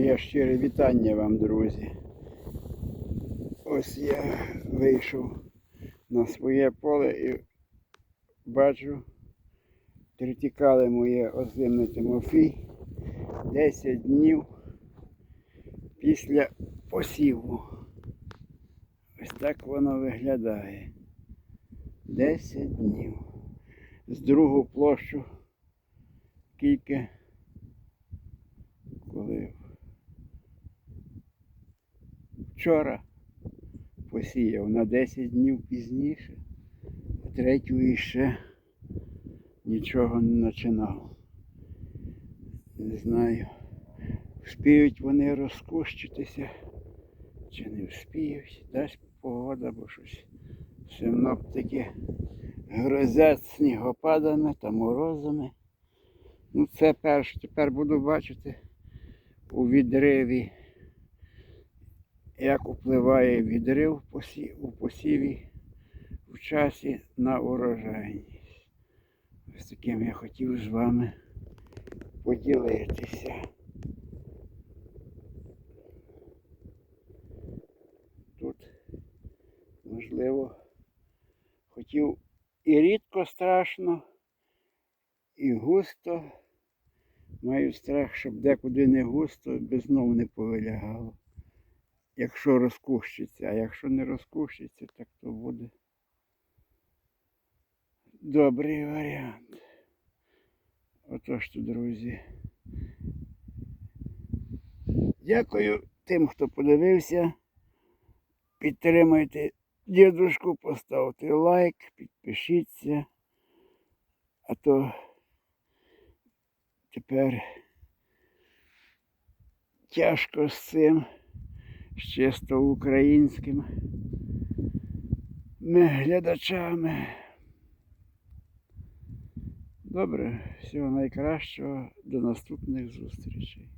Моє щире вітання вам, друзі. Ось я вийшов на своє поле і бачу, тритікали моє озимне Тимофій 10 днів після посіву. Ось так воно виглядає. 10 днів. З другу площу кілька вчора посіяв на 10 днів пізніше, а третю іще нічого не починав. Не знаю, вспіють вони розкущитися чи не вспіють. Дасть погода, бо щось синоптики грозять снігопадами та морозами. Ну, це перше. Тепер буду бачити у відриві, як впливає відрив у посіві в часі на урожайність. Ось таким я хотів з вами поділитися. Тут, можливо, хотів і рідко страшно, і густо. Маю страх, щоб декуди не густо, би знов не повилягало. Якщо розкущиться, а якщо не розкущиться, так то буде добрий варіант. Отож то, друзі. Дякую тим, хто подивився. Підтримайте дідушку, поставте лайк, підпишіться. А то тепер тяжко з цим, з чисто українськими ми глядачами. Добре, всього найкращого, до наступних зустрічей.